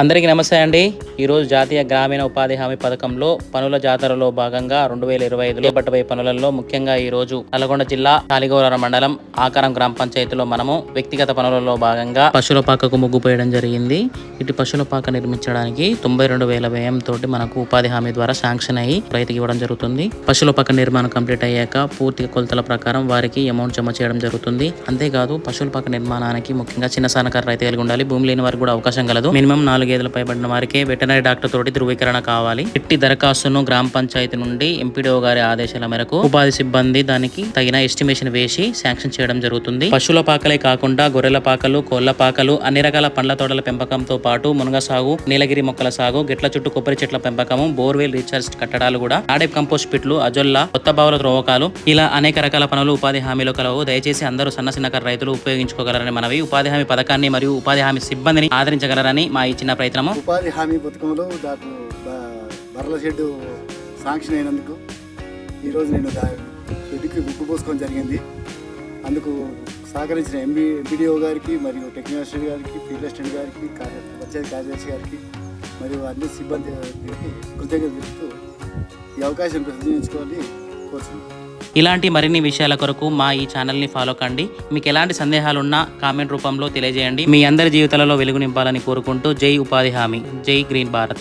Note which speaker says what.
Speaker 1: అందరికీ నమస్తే అండి. ఈరోజు జాతీయ గ్రామీణ ఉపాధి హామీ పథకంలో పనుల జాతరలో భాగంగా రెండు వేల ఇరవై ఐదులో చేపట్టబోయే పనులలో ముఖ్యంగా ఈ రోజు నల్గొండ జిల్లా తాలిగౌరవ మండలం ఆకారం గ్రామ పంచాయతీలో మనము వ్యక్తిగత పనులలో భాగంగా పశువుల పాకకు ముగ్గు పోయడం జరిగింది. ఇటు పశువుల పాక నిర్మించడానికి తొంభై రెండు వేల వ్యయం తోటి మనకు ఉపాధి హామీ ద్వారా శాంక్షన్ అయ్యి రైతుకి ఇవ్వడం జరుగుతుంది. పశువుల పాక నిర్మాణం కంప్లీట్ అయ్యాక పూర్తి కొలతల ప్రకారం వారికి అమౌంట్ జమ చేయడం జరుగుతుంది. అంతేకాదు పశువుల పాక నిర్మాణానికి ముఖ్యంగా చిన్న సన్నకారు రైతు కలిగి ఉండాలి. భూమి లేని వారికి కూడా అవకాశం కలదు. మినిమం నాలుగు గేదెల పైబడిన వారికి వెటనరీ డాక్టర్ తోటి ధృవీకరణ కావాలి. ఇట్టి దరఖాస్తును గ్రామ పంచాయతీ నుండి ఎంపీడీఓ గారి ఆదేశాల మేరకు ఉపాధి సిబ్బంది దానికి తగిన ఎస్టిమేషన్ వేసి శాంక్షన్ చేయడం జరుగుతుంది. పశువుల పాకలే కాకుండా గొర్రెల పాకలు కోళ్ళ పాకలు అన్ని రకాల పండ్ల తోటల పెంపకంతో పాటు మునగ సాగు నీలగిరి మొక్కల సాగు గిట్ల చుట్టూ కొబ్బరి చెట్ల పెంపకము బోర్వెల్ రీఛార్జ్ కట్టడాలు కూడా ఆడే కంపోస్ట్ పిట్లు అజొల్లా కొత్త బావుల త్రోవకాలు ఇలా అనేక రకాల పనులు ఉపాధి హామీలో కలవు. దయచేసి అందరూ సన్న చిన్నకారు రైతులు ఉపయోగించుకోగలరని మనవి. ఉపాధి హామీ పథకాన్ని మరియు ఉపాధి హామీ సిబ్బందిని ఆదరించగలరని మా ఈ చిన్న ప్రయత్నము.
Speaker 2: ఉపాధి హామీ పథకంలో దాకు బర్ల బర్రెల షెడ్డు శాంక్షన్ అయినందుకు ఈరోజు నేను దా షెడ్కి బుక్కు పోసుకోవడం జరిగింది. అందుకు సహకరించిన ఎంబీ ఎంపీడీఓ గారికి మరియు టెక్నాలజీ గారికి ఫీల్డ్ అసిస్టెంట్ గారికి కార్య పంచాయతీ కార్యదర్శి గారికి మరియు అన్ని సిబ్బంది కృతజ్ఞత చెప్తూ ఈ అవకాశం ప్రతినిధించుకోవాలని కోరుతున్నాను
Speaker 1: ఇలాంటి మరిన్ని విషయాల కొరకు మా ఈ ఛానల్ని ఫాలో కండి. మీకు ఎలాంటి సందేహాలున్నా కామెంట్ రూపంలో తెలియజేయండి. మీ అందరి జీవితాలలో వెలుగు నింపాలని కోరుకుంటూ జై ఉపాధి హామీ. జై గ్రీన్ భారత్.